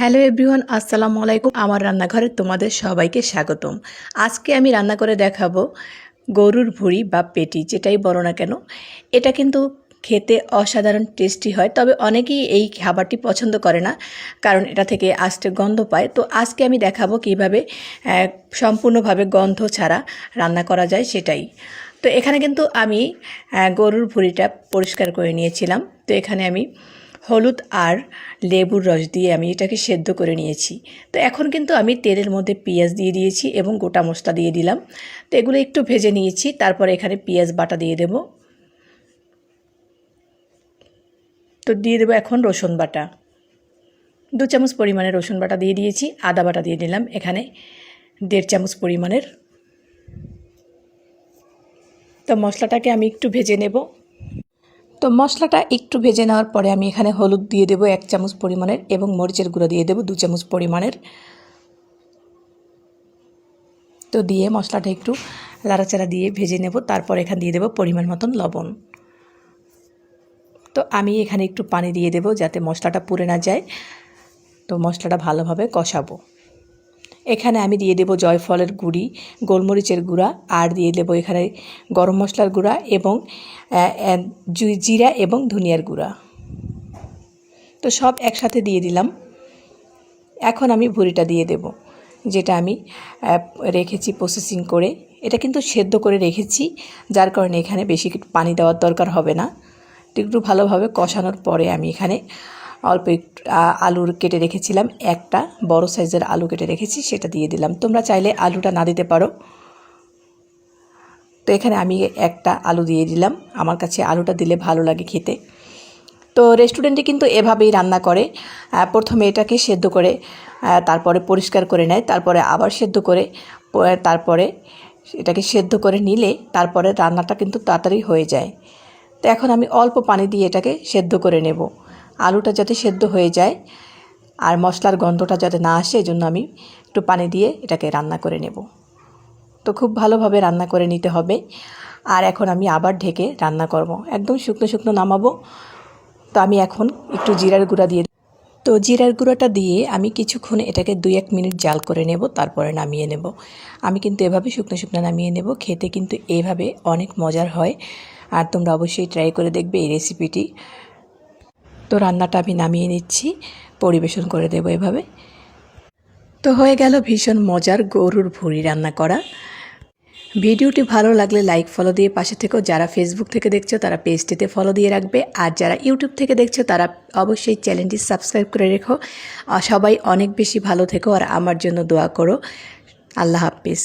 Hello everyone, আসসালামু আলাইকুম। আমার রান্নাঘরে তোমাদের সবাইকে স্বাগতম। আজকে আমি রান্না করে দেখাবো গরুর ভুঁড়ি বা পেটি, যেটাই বলো না কেন। এটা কিন্তু খেতে অসাধারণ টেস্টি হয়, তবে অনেকেই এই খাবারটি পছন্দ করে না, কারণ এটা থেকে আস্তে গন্ধ পায়। তো আজকে আমি দেখাবো কীভাবে সম্পূর্ণভাবে গন্ধ ছাড়া রান্না করা যায় সেটাই। তো এখানে কিন্তু আমি গরুর ভুঁড়িটা পরিষ্কার করে নিয়েছিলাম। তো এখানে আমি হলুদ আর লেবুর রস দিয়ে আমি এটাকে সেদ্ধ করে নিয়েছি। তো এখন কিন্তু আমি তেলের মধ্যে পেঁয়াজ দিয়ে দিয়েছি এবং গোটা মশলা দিয়ে দিলাম। তো এগুলো একটু ভেজে নিয়েছি, তারপরে এখানে পেঁয়াজ বাটা দিয়ে দেব। তো দিয়ে দেবো এখন রসুন বাটা। দু চামচ পরিমাণের রসুন বাটা দিয়ে দিয়েছি, আদা বাটা দিয়ে দিলাম। এখানে দেড় চামচ পরিমাণের। তো মশলাটাকে আমি একটু ভেজে নেব। তো মশলাটা একটু ভেজে নেওয়ার পরে আমি এখানে হলুদ দিয়ে দেবো এক চামচ পরিমাণের এবং মরিচের গুঁড়ো দিয়ে দেবো দু চামচ পরিমাণের। তো দিয়ে মশলাটা একটু লাড়াচাড়া দিয়ে ভেজে নেব, তারপর এখানে দিয়ে দেবো পরিমাণ মতন লবণ। তো আমি এখানে একটু পানি দিয়ে দেবো যাতে মশলাটা পুড়ে না যায়। তো মশলাটা ভালোভাবে কষাবো। এখানে আমি দিয়ে দেবো জয়ফলের গুঁড়ি, গোলমরিচের গুঁড়া, আর দিয়ে দেবো এখানে গরম মশলার গুঁড়া এবং জিরা এবং ধনিয়ার গুঁড়া। তো সব একসাথে দিয়ে দিলাম। এখন আমি ভুঁড়িটা দিয়ে দেব, যেটা আমি রেখেছি প্রসেসিং করে। এটা কিন্তু সেদ্ধ করে রেখেছি, যার কারণে এখানে বেশি পানি দেওয়ার দরকার হবে না। একটু ভালোভাবে কষানোর পরে আমি এখানে অল্প একটু আলুর কেটে রেখেছিলাম। একটা বড় সাইজের আলু কেটে রেখেছি, সেটা দিয়ে দিলাম। তোমরা চাইলে আলুটা না দিতে পারো। তো এখানে আমি একটা আলু দিয়ে দিলাম। আমার কাছে আলুটা দিলে ভালো লাগে খেতে। তো রেস্টুরেন্টে কিন্তু এভাবেই রান্না করে। প্রথমে এটাকে সেদ্ধ করে তারপরে পরিষ্কার করে নেয়, তারপরে আবার সেদ্ধ করে তারপরে এটাকে সেদ্ধ করে নিলে তারপরে রান্নাটা কিন্তু তাড়াতাড়ি হয়ে যায়। তো এখন আমি অল্প পানি দিয়ে এটাকে সেদ্ধ করে নেব। আলুটা যাতে সেদ্ধ হয়ে যায় আর মশলার গন্ধটা যাতে না আসে, এজন্য আমি একটু পানি দিয়ে এটাকে রান্না করে নেব। তো খুব ভালোভাবে রান্না করে নিতে হবে। আর এখন আমি আবার ঢেকে রান্না করব। একদম শুকনো শুকনো নামাবো। তো আমি এখন একটু জিরার গুঁড়া দিয়ে তো জিরার গুঁড়োটা দিয়ে আমি কিছুক্ষণ এটাকে দুই এক মিনিট জাল করে নেব, তারপরে নামিয়ে নেব। আমি কিন্তু এভাবে শুকনো শুকনো নামিয়ে নেব, খেতে কিন্তু এভাবে অনেক মজার হয়। আর তোমরা অবশ্যই ট্রাই করে দেখবে এই রেসিপিটি। তো রান্নাটা আমি নামিয়ে নিচ্ছি, পরিবেশন করে দেবো এভাবে। তো হয়ে গেল ভীষণ মজার গরুর ভুঁড়ি রান্না করা। ভিডিওটি ভালো লাগলে লাইক ফলো দিয়ে পাশে থেকেও যারা ফেসবুক থেকে দেখছ, তারা পেজটিতে ফলো দিয়ে রাখবে। আর যারা ইউটিউব থেকে দেখছ, তারা অবশ্যই চ্যানেলটি সাবস্ক্রাইব করে রেখো। সবাই অনেক বেশি ভালো থেকো আর আমার জন্য দোয়া করো। আল্লাহ হাফিজ।